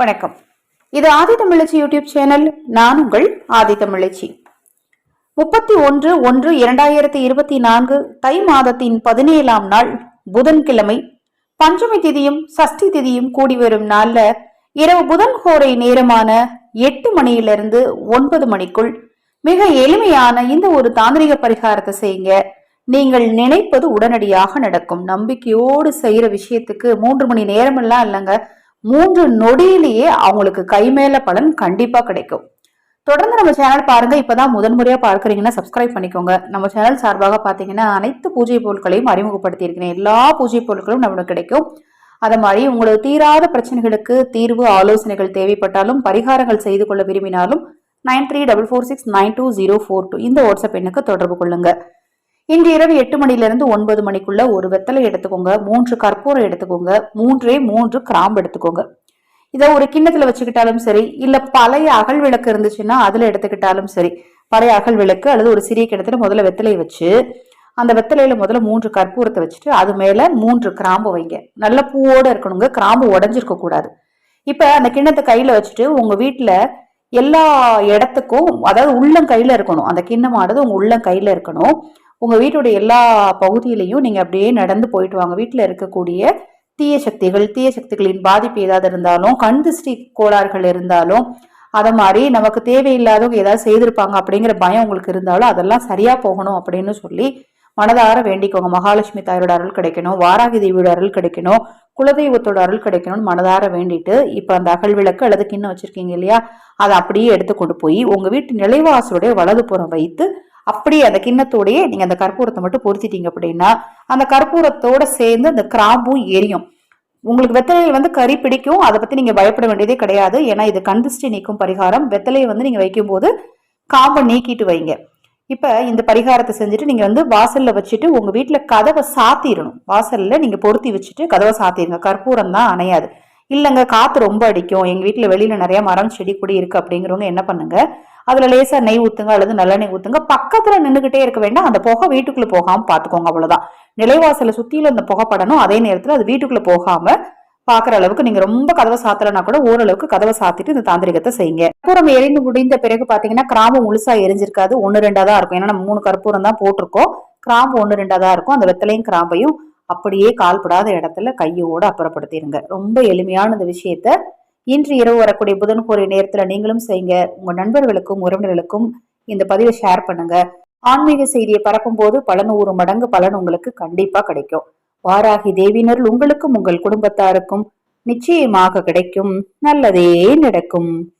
வணக்கம். இது ஆதி தமிழச்சி YouTube channel நான் உங்கள் ஆதி தமிழச்சி. முப்பத்தி ஒன்று ஒன்று இரண்டாயிரத்தி இருபத்தி நான்கு தை மாதத்தின் பதினேழாம் நாள் புதன்கிழமை. பஞ்சமி திதியும் சஷ்டி திதியும் கூடி வரும் நாள்ல இரவு புதன் கோரை நேரமான எட்டு மணியிலிருந்து ஒன்பது மணிக்குள். மிக எளிமையான இந்த ஒரு தாந்திரிக பரிகாரத்தை செய்யுங்க. நீங்கள் நினைப்பது உடனடியாக நடக்கும். நம்பிக்கையோடு செய்யற விஷயத்துக்கு மூன்று மணி நேரமெல்லாம் இல்லைங்க. மூன்று நொடியிலேயே அவங்களுக்கு கை மேல பலன் கண்டிப்பா கிடைக்கும். தொடர்ந்து நம்ம சேனல் பாருங்க. இப்பதான் முதன்முறையா பார்க்குறீங்கன்னா சப்ஸ்கிரைப் பண்ணிக்கோங்க. நம்ம சேனல் சார்பாக பாத்தீங்கன்னா அனைத்து பூஜை பொருட்களையும் அறிமுகப்படுத்தி இருக்கிறேன் எல்லா பூஜை பொருட்களும் நம்மளுக்கு கிடைக்கும். அது மாதிரி உங்களுக்கு தீராத பிரச்சனைகளுக்கு தீர்வு ஆலோசனைகள் தேவைப்பட்டாலும் பரிகாரங்கள் செய்து கொள்ள விரும்பினாலும் nine three double four six nine two zero four two இந்த வாட்ஸ்அப் எண்ணுக்கு தொடர்பு கொள்ளுங்க. இன்று இரவு எட்டு மணிலிருந்து ஒன்பது மணிக்குள்ள ஒரு வெத்தலை எடுத்துக்கோங்க மூன்று கற்பூரம் எடுத்துக்கோங்க மூன்றே மூன்று கிராம்பு எடுத்துக்கோங்க. இதை ஒரு கிண்ணத்துல வச்சுக்கிட்டாலும் சரி இல்ல பழைய அகல் விளக்கு இருந்துச்சுன்னா அதுல எடுத்துக்கிட்டாலும் சரி பழைய அகல் விளக்கு அல்லது ஒரு சிறிய கிணத்துல முதல்ல வெத்தலையை வச்சு அந்த வெத்தலையில முதல்ல மூன்று கற்பூரத்தை வச்சுட்டு அது மேல மூன்று கிராம்பு வைங்க. நல்ல பூவோட இருக்கணுங்க கிராம்பு உடஞ்சிருக்க கூடாது. இப்ப அந்த கிண்ணத்தை கையில வச்சுட்டு உங்க வீட்டுல எல்லா இடத்துக்கும் அதாவது உள்ளம் கையில இருக்கணும் அந்த கிண்ணமானது உங்க உள்ளம் கையில இருக்கணும். உங்க வீட்டுடைய எல்லா பகுதியிலையும் நீங்க அப்படியே நடந்து போயிட்டு வாங்க. வீட்டுல இருக்கக்கூடிய தீய சக்திகள் தீய சக்திகளின் பாதிப்பு ஏதாவது இருந்தாலும் கண் திருஷ்டி கோளாறுகள் இருந்தாலும் அதை மாதிரி நமக்கு தேவையில்லாதவங்க ஏதாவது செய்திருப்பாங்க அப்படிங்கிற பயம் உங்களுக்கு இருந்தாலும் அதெல்லாம் சரியா போகணும் அப்படின்னு சொல்லி மனதார வேண்டிக்கோங்க. மகாலட்சுமி தாயோட அருள் கிடைக்கணும் வாராகி தேவியோட அருள் கிடைக்கணும் குலதெய்வத்தோட அருள் கிடைக்கணும்னு மனதார வேண்டிட்டு இப்போ அந்த அகல் விளக்கு அல்லது கிண்ணம் வச்சிருக்கீங்க இல்லையா? அதை அப்படியே எடுத்து கொண்டு போய் உங்க வீட்டு நிலைவாசலுடைய வலதுபுறம் வைத்து அப்படியே அந்த கிண்ணத்தோடையே நீங்க அந்த கற்பூரத்தை மட்டும் பொருத்திட்டீங்க அப்படின்னா அந்த கற்பூரத்தோட சேர்ந்து அந்த கிராம்பும் எரியும். உங்களுக்கு வெத்தலையில் வந்து கறி பிடிக்கும் அதை பத்தி நீங்க பயப்பட வேண்டியதே கிடையாது. ஏன்னா இது கந்திஷ்டி நீக்கும் பரிகாரம். வெத்தலையை வந்து நீங்க வைக்கும்போது காம்பை நீக்கிட்டு வைங்க. இப்ப இந்த பரிகாரத்தை செஞ்சுட்டு நீங்க வந்து வாசல்ல வச்சுட்டு உங்க வீட்டுல கதவை சாத்திடணும். வாசல்ல நீங்க பொருத்தி வச்சுட்டு கதவை சாத்திடுங்க. கற்பூரம் தான் அணையாது. இல்லைங்க காத்து ரொம்ப அடிக்கும். எங்க வீட்டுல வெளியில நிறைய மரம் செடி கொடி இருக்கு அப்படிங்கிறவங்க என்ன பண்ணுங்க? அதில் லேசாக நெய் ஊற்றுங்க அல்லது நல்லெண்ணெய் ஊத்துங்க. பக்கத்தில் நின்றுக்கிட்டே இருக்க வேண்டாம். அந்த புகை வீட்டுக்குள்ளே போகாமல் பார்த்துக்கோங்க அவ்வளோதான் நிலைவாசலை சுற்றியில் அந்த புகைப்படணும் அதே நேரத்தில் அது வீட்டுக்குள்ளே போகாமல் பாக்குற அளவுக்கு நீங்க ரொம்ப கதவை சாத்தலனா கூட ஓரளவுக்கு கதவை சாத்திட்டு இந்த தாந்திரிகத்தை செய்யுங்க. கற்பூரம் எரிந்து முடிந்த பிறகு பாத்தீங்கன்னா கிராம்பு முழுசா எரிஞ்சிருக்காது. ஒன்னு ரெண்டா தான் இருக்கும். ஏன்னா நம்ம மூணு கற்பூரம் தான் போட்டிருக்கோம். கிராம்பு ஒன்னு ரெண்டா தான் இருக்கும். அந்த வெத்தலையும் கிராம்பையும் அப்படியே கால்படாத இடத்துல கையோட அப்புறப்படுத்திடுங்க ரொம்ப எளிமையான இந்த விஷயத்த இன்று இரவு வரக்கூடிய புதன் கோரி நேரத்துல நீங்களும் செய்யுங்க. உங்க நண்பர்களுக்கும் உறவினர்களுக்கும் இந்த பதிவை ஷேர் பண்ணுங்க. ஆன்மீக செய்தியை பரப்பும் போது பல மடங்கு பலன் உங்களுக்கு கண்டிப்பா கிடைக்கும். வாராகி தேவியினர் உங்களுக்கும் உங்கள் குடும்பத்தாருக்கும் நிச்சயமாக கிடைக்கும். நல்லதே நடக்கும்.